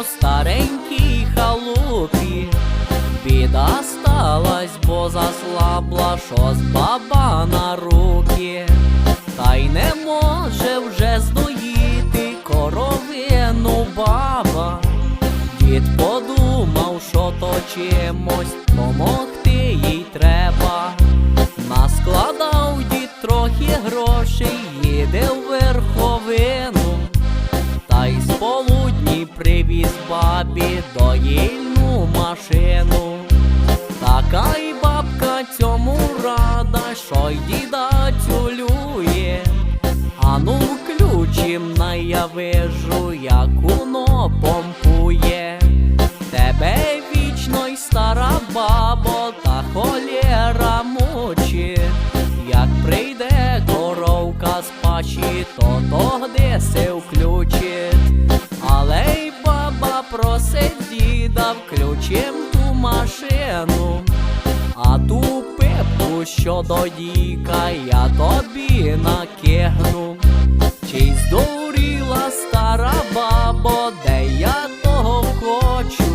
у старенькій халупі, біда сталась, бо заслабла шос баба на руки, та й не може вже здоїти коровину баба. Дід подумав, що точимось. Привіз бабі доїльну машину. Така й бабка цьому рада, що діда цюлює. Ану ключим наявижу, як воно помпує. Тебе вічно й стара бабо, та холєра мучить. Як прийде коровка з пачі, то тогди се включить. Просить діда включим ту машину. А ту пипку, що до діка, я тобі накигну. Чи здуріла стара бабо, де я того хочу?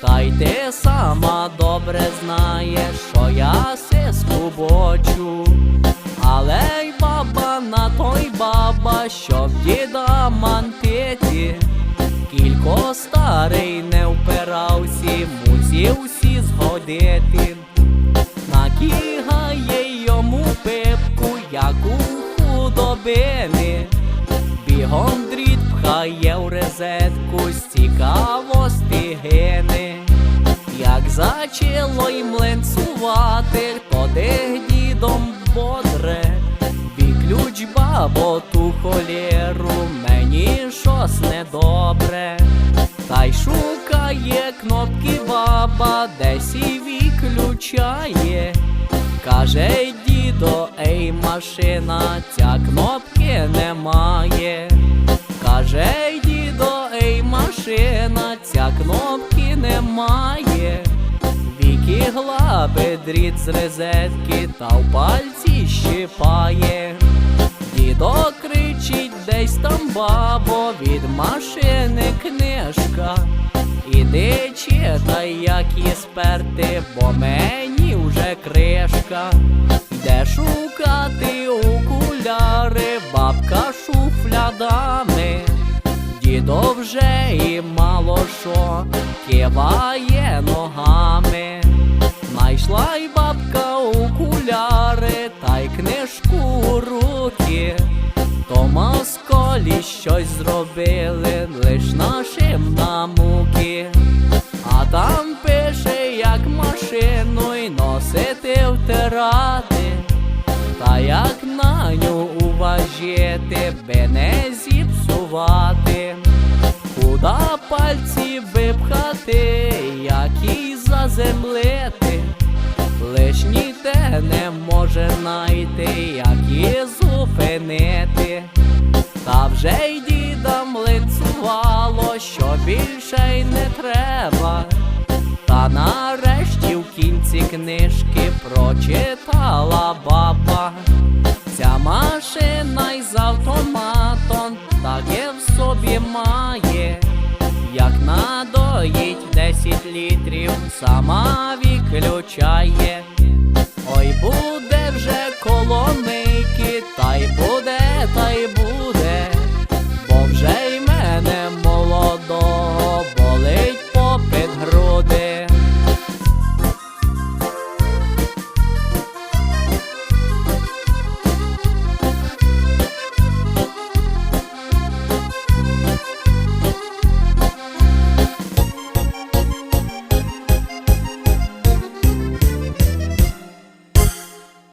Та й ти сама добре знаєш, що я се скубочу. Але й баба на той баба, що діда мантиті. Кілько старий не впирався, мусів згодити. Накігає йому пипку, як у худобини. Бігом дріт пхає в розетку, з цікавості гине. Як зачало й мленцувати, то де дідом бодре. Віключ бабо ту холєру, мені щось недобре. Та й шукає кнопки баба, десь і виключає. Каже дідо, ей машина, ця кнопки немає. Каже дідо, ей машина, ця кнопки немає. Віки глаби дріт з розетки та в пальці щипає. Дідо кричить десь там бабо від машини книжка. Іди читай, як її сперти, бо мені вже кришка. Де шукати окуляри, бабка шуфлядами. Дідо вже і мало що киває ногами. Найшла й бабка окуляри та й книжку у руки. То москолі щось зробили лиш нашим на муки. А там пише, як машину й носити втирати. Та як на ню уважити, би не зіпсувати, куда пальці випхати, ніде не може найти, як її зупинити, та вже й дідам лицювало, що більше й не треба. Та нарешті в кінці книжки прочитала баба. Ця машина й з автоматом таке в собі має, як надоїть 10 літрів, сама виключає. Ой, буде вже колони.